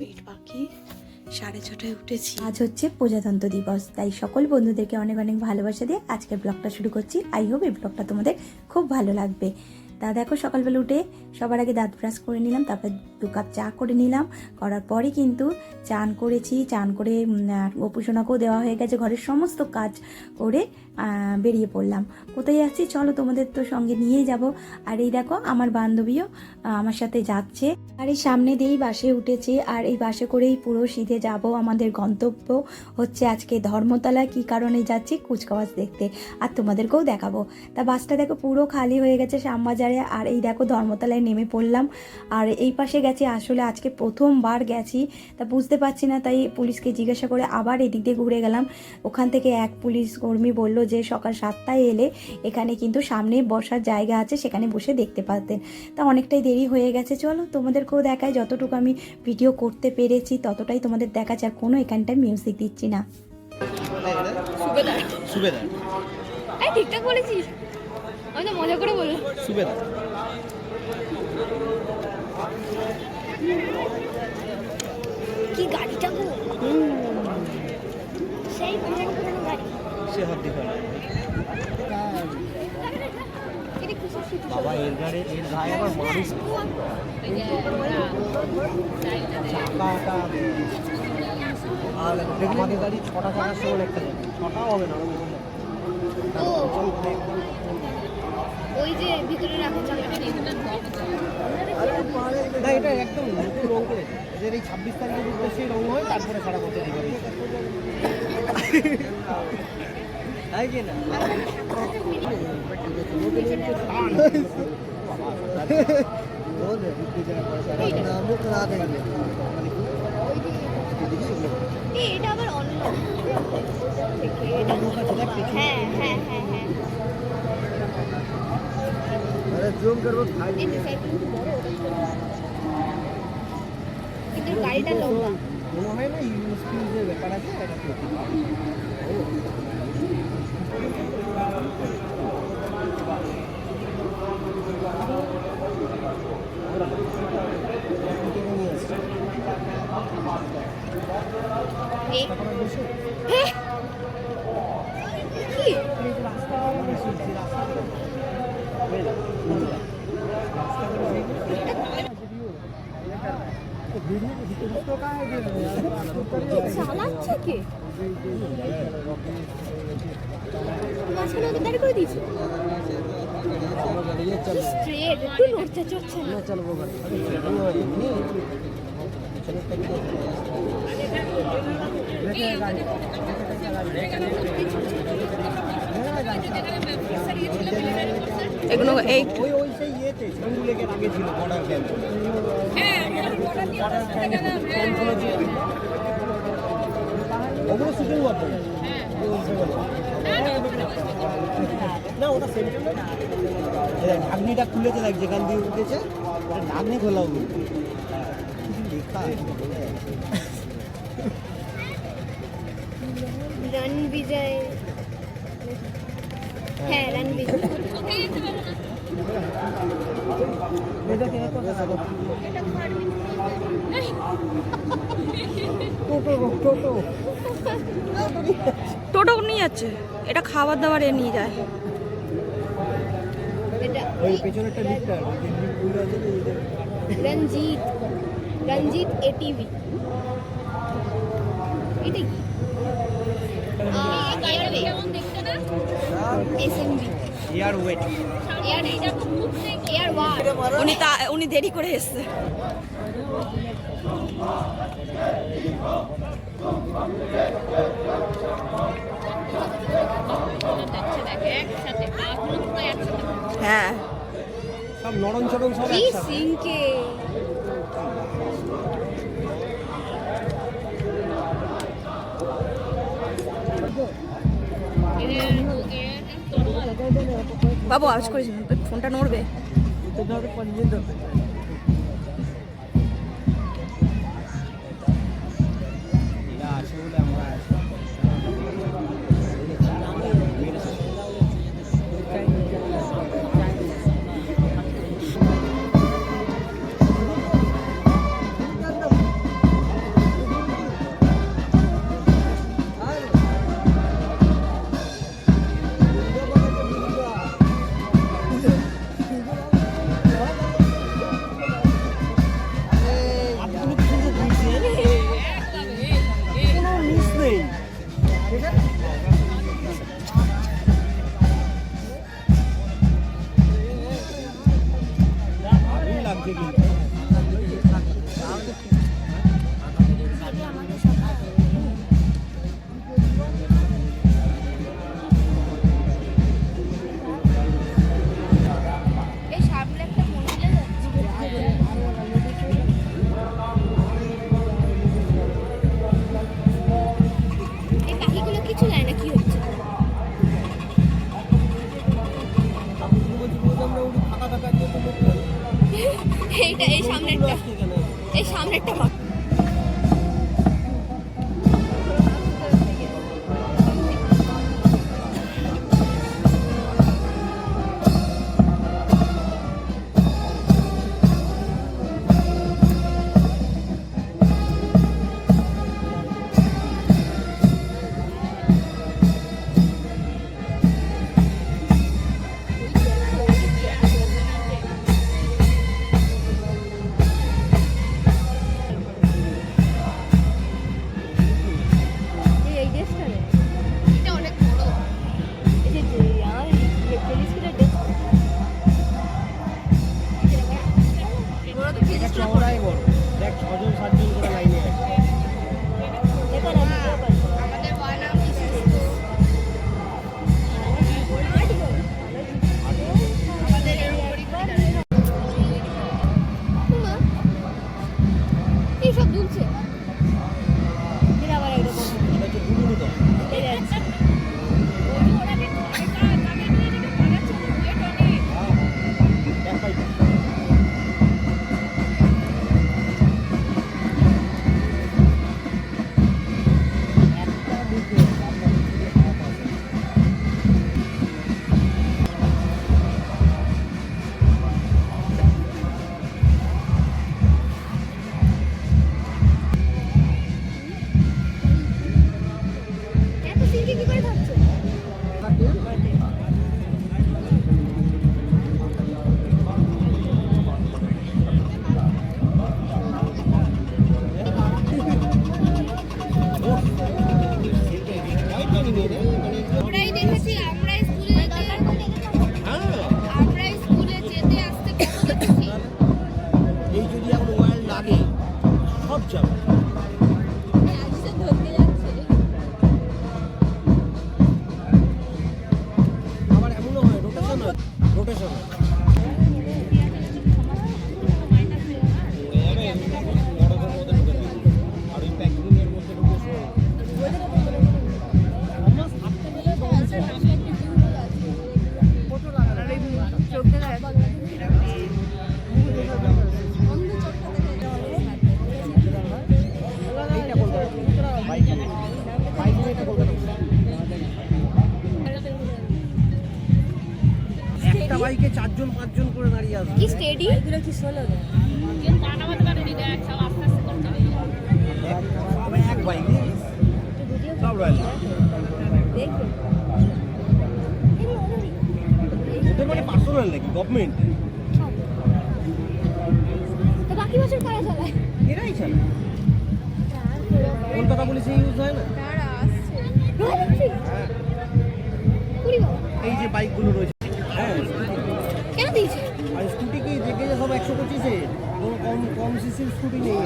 Minute বাকি। সাড়ে ছটায় উঠেছি। আজ হচ্ছে প্রজাতন্ত্র দিবস, তাই সকল বন্ধুদেরকে অনেক অনেক ভালোবাসা দিয়ে আজকের ব্লগটা শুরু করছি। আই হোপ এই ব্লগটা তোমাদের খুব ভালো লাগবে। তা দেখো সকালবেলা উঠে সবার আগে দাঁত ব্রাশ করে নিলাম, তারপর দু কাপ চা করে নিলাম। করার পরে কিন্তু চান করেছি, চান করে গোপুসোনাকেও দেওয়া হয়ে গেছে, ঘরের সমস্ত কাজ করে বেরিয়ে পড়লাম। কোথায় যাচ্ছি চলো তোমাদের তো সঙ্গে নিয়েই যাব। আর এই দেখো আমার বান্ধবীও আমার সাথে যাচ্ছে। আর এই সামনে দিয়েই বাসে উঠেছি, আর এই বাসে করেই পুরো সিধে যাব। আমাদের গন্তব্য হচ্ছে আজকে ধর্মতলা, কি কারণে যাচ্ছি? কুচকাওয়াজ দেখতে। আর তোমাদেরকেও দেখাবো। তা বাসটা দেখো পুরো খালি হয়ে গেছে, শ্যামবাজারে আর এই দেখো ধর্মতলায় নেমে পড়লাম। আর এই পাশে গেছি আসলে আজকে প্রথমবার গেছি তা বুঝতে পারছি না তাই পুলিশকে জিজ্ঞাসা করে আবার এদিক দিয়ে ঘুরে গেলাম। ওখান থেকে এক পুলিশ কর্মী বলল যে সকাল সাতটায় এলে এখানে কিন্তু সামনে বসার জায়গা আছে সেখানে বসে দেখতে পারতেন তা অনেকটাই দেরি হয়ে গেছে। চলো তোমাদেরকেও দেখায় যতটুকু আমি ভিডিও করতে পেরেছি ততটাই তোমাদের দেখাচ্ছে আর কোনো এখানটায় মিউজিক দিচ্ছি না। সুবেদার সুবেদার ঠিকঠাক বলেছিস? আমি তো মজা করে বললাম সুবেদার কি গাড়িটা গো? সেই পুরানো পুরানো গাড়ি। সে হাত স্মৃতি বাবা এর গাড়ি এর গায়ে আবার মানুষ চাকাটা। আর গাড়ি ছটা চাকার সময় একটা ছটা হবে না। ও। ওই যে ভিতরে রাখা না এটা একদম নতুন রং করে। এদের এই ছাব্বিশ তারিখের উদ্দেশ্যে রং হয় তারপরে সারা বছর এই গাড়ি তাই কি না? এটা আবার অন্য। হ্যাঁ হ্যাঁ হ্যাঁ হ্যাঁ। জুম করব এই সাইকেল বড় ওটা ছোট। কিন্তু গাড়িটা লম্বা মনে হয় না ইউজ ফিউজের ব্যাপার আছে এটা তো চালাচ্ছে কে করে দিয়েছে স্ট্রেট একটু নড়তে চড়ছে না এগুলো এই ওগুলো না ওটা ঢাকনিটা খুলেছে দেখ যেখান দিয়ে উঠেছে ঢাকনি খোলা লেখা আছে বিজয় হ্যাঁ রণ বিজয় টোটো নিয়ে যাচ্ছে। এটা খাবার দাবার এ নিয়ে যায়। ওই পেছনে একটা লিফটার আছে রঞ্জিত রঞ্জিত এটিভি এটা কি? উনি তা উনি দেরি করে এসছে হ্যাঁ। সব নরম চরম সব কি বাবু আওয়াজ করিস ফোনটা নড়বে। এরা এই এই মোবাইল লাগে। সব যাবে বাইকে চারজন পাঁচজন করে দাঁড়িয়ে আসবে। কি স্টেডি সবাই এক বাইক সব রয়েল ওদের মানে পার্সোনাল নাকি? গভর্নমেন্ট তো বাকি বছর কারা চালায় এরাই চালায় কলকাতা পুলিশে ইউজ হয় না? তারা আসছে। হ্যাঁ বাবা। এই যে বাইকগুলো রয়েছে হ্যাঁ কেন দিয়েছে আর স্কুটি কি দেখে যে সব একশো পঁচিশে। কম কম সিসির স্কুটি নেই।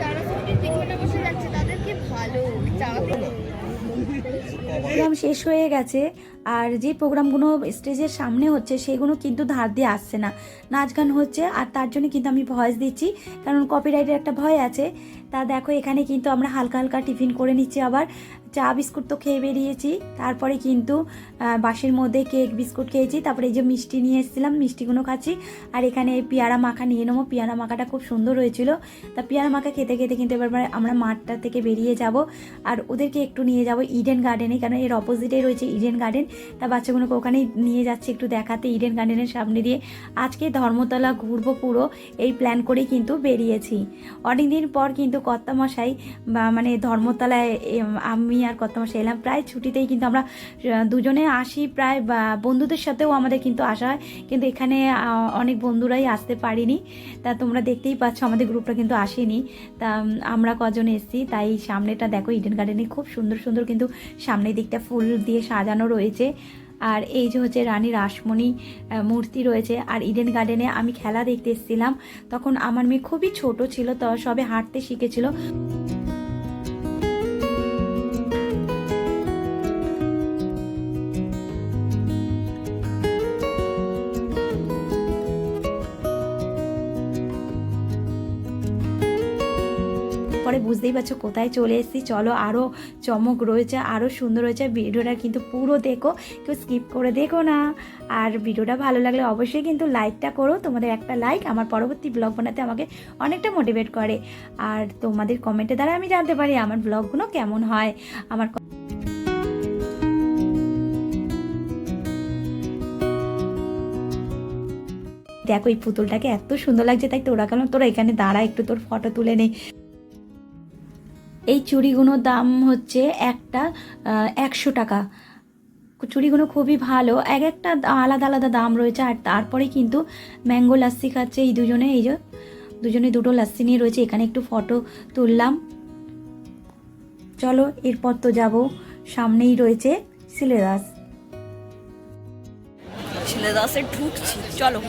যারা স্কুটির পিছনে বসে যাচ্ছে তাদেরকে ভালো চালাতে প্রোগ্রাম শেষ হয়ে গেছে আর যে প্রোগ্রামগুলো স্টেজের সামনে হচ্ছে সেগুলো কিন্তু ধার দিয়ে আসছে না। নাচ গান হচ্ছে আর তার জন্য কিন্তু আমি ভয়েস দিচ্ছি কারণ কপিরাইটের একটা ভয় আছে। তা দেখো এখানে কিন্তু আমরা হালকা হালকা টিফিন করে নিচ্ছি আবার। চা বিস্কুট তো খেয়ে বেরিয়েছি। তারপরে কিন্তু বাসের মধ্যে কেক বিস্কুট খেয়েছি। তারপরে এই যে মিষ্টি নিয়ে এসেছিলাম, মিষ্টিগুলো খাচ্ছি। আর এখানে পেয়ারা মাখা নিয়ে নেব। পেয়ারা মাখাটা খুব সুন্দর হয়েছিল। তা পেয়ারা মাখা খেতে খেতে কিন্তু এবার আমরা মাঠটা থেকে বেরিয়ে যাব। আর ওদেরকে একটু নিয়ে যাব ইডেন গার্ডেনে কারণ এর অপোজিটে রয়েছে ইডেন গার্ডেন তা বাচ্চাগুলোকে ওখানে নিয়ে যাচ্ছে একটু দেখাতে ইডেন গার্ডেনের সামনে দিয়ে। আজকে ধর্মতলা ঘুরবো পুরো। এই প্ল্যান করেই কিন্তু বেরিয়েছি। অনেক দিন পর কিন্তু কর্তামশাই মানে ধর্মতলায় আমি আর কত মাসে এলাম। প্রায় ছুটিতেই কিন্তু আমরা দুজনে আসি, প্রায় বন্ধুদের সাথেও আমাদের কিন্তু আসা হয়। কিন্তু এখানে অনেক বন্ধুরাই আসতে পারিনি। তা তোমরা দেখতেই পাচ্ছ, আমাদের গ্রুপটা কিন্তু আসেনি। তা আমরা কজন এসেছি, তাই সামনেটা দেখো ইডেন গার্ডেনে খুব সুন্দর সুন্দর কিন্তু সামনের দিকটা ফুল দিয়ে সাজানো রয়েছে। আর এই যে হচ্ছে রানী রাসমণি মূর্তি রয়েছে। আর ইডেন গার্ডেনে আমি খেলা দেখতে এসেছিলাম। তখন আমার মেয়ে খুবই ছোট ছিল, তো সবে হাঁটতে শিখেছিল। পরে বুঝতেই পারছ কোথায় চলে এসেছি। চলো আরও চমক রয়েছে আরও সুন্দর রয়েছে ভিডিওটা কিন্তু পুরো দেখো, কেউ স্কিপ করে দেখো না। আর ভিডিওটা ভালো লাগলে অবশ্যই কিন্তু লাইকটা করো। তোমাদের একটা লাইক আমার পরবর্তী ব্লগ বানাতে আমাকে অনেকটা মোটিভেট করে। আর তোমাদের কমেন্টের দ্বারা আমি জানতে পারি আমার ব্লগগুলো কেমন হয়। আমার দেখো, এই পুতুলটাকে এত সুন্দর লাগছে, তাই তোরা কেন তোরা এখানে দাঁড়া, একটু তোর ফটো তুলে নে। এই চুড়িগুলোর দাম হচ্ছে একটা একশো টাকা। চুড়িগুলো খুবই ভালো, এক একটা আলাদা আলাদা দাম রয়েছে, আর তারপরে কিন্তু ম্যাঙ্গো লাস্সি খাচ্ছে এই দুজনে, এই যে দুজনে দুটো লাস্সি নিয়ে রয়েছে, এখানে একটু ফটো তুললাম। চলো, এরপর তো যাব, সামনেই রয়েছে সিলেদাস। ছেলে দাসে ঢুকছি, চলো।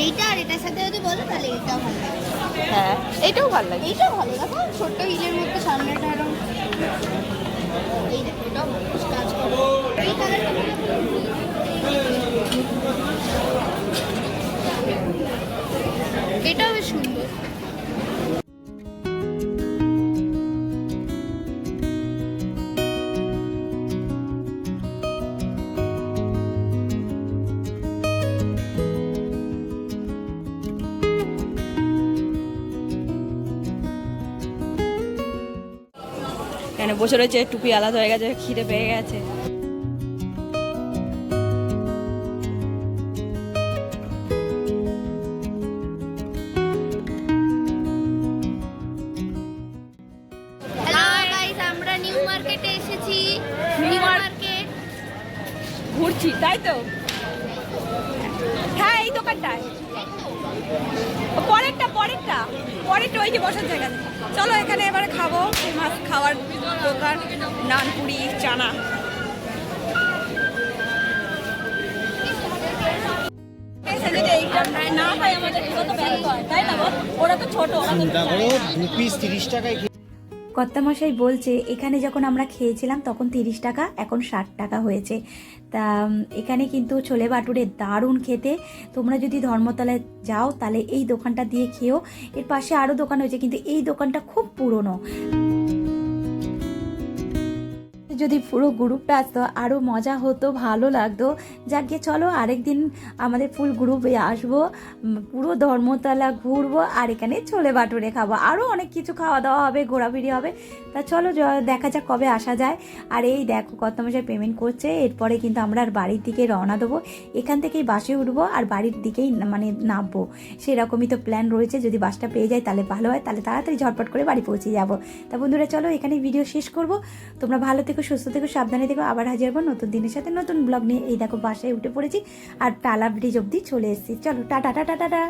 এইটা আর এটার সাথে যদি বলো তাহলে এইটাও ভালো লাগে। হ্যাঁ এইটাও ভালো লাগে। এইটাও ভালো দেখো ছোট্ট হিলের মধ্যে সামনেটা এরকম এই দেখো এটাও কাজ করো। এই কালারটা এটাও বেশ সুন্দর। বসে রয়েছে টুপি আলাদা হয়ে গেছে খিদে পেয়ে গেছে। হ্যালো গাইস আমরা নিউ মার্কেটে এসেছি। নিউ মার্কেট ঘুরছি তাই তো? হ্যাঁ এই দোকানটায়। পরেরটা পরেরটা। পরেরটা ওই যে বসার জায়গা চলো এখানে এবারে খাব। ফেমাস খাওয়ার দোকান নানপুরি চানা। না আমাদের তাই ওরা তো ছোট ওরা তো দু পিস তিরিশ টাকায় কর্তামশাই বলছে, এখানে যখন আমরা খেয়েছিলাম তখন তিরিশ টাকা, এখন ষাট টাকা হয়েছে। তা এখানে কিন্তু ছোলে বাটুরে দারুণ খেতে। তোমরা যদি ধর্মতলায় যাও তাহলে এই দোকানটা দিয়ে খেয়েও এর পাশে আরও দোকান হয়েছে কিন্তু এই দোকানটা খুব পুরনো। যদি পুরো গ্রুপটা আসতো আরও মজা হতো, ভালো লাগতো। যাক গিয়ে চলো, আরেকদিন আমাদের ফুল গ্রুপে আসব পুরো ধর্মতলা ঘুরবো, আর এখানে ছোলে বাটুরে খাব। আরও অনেক কিছু খাওয়া দাওয়া হবে ঘোরাফিরি হবে। তা চলো দেখা যাক কবে আসা যায়। আর এই দেখো, কত মাসে পেমেন্ট করছে। এরপরে কিন্তু আমরা আর বাড়ির দিকে রওনা দেবো। এখান থেকেই বাসে উঠবো, আর বাড়ির দিকেই মানে নামবো। সেরকমই তো প্ল্যান রয়েছে। যদি বাসটা পেয়ে যায় তাহলে ভালো হয়। তাহলে তাড়াতাড়ি ঝটপট করে বাড়ি পৌঁছে যাব। তা বন্ধুরা, চলো এখানে ভিডিও শেষ করব। তোমরা ভালো থেকো সুস্থ থেকো, সাবধানে থেকো, আবার হাজির হব নতুন দিনের সাথে নতুন ব্লগ নিয়ে। এই দেখো বাসায় উঠে পড়েছি আর টালা ব্রিজ অবধি চলে এসেছি। চলো, টাটা টাটা টাটা।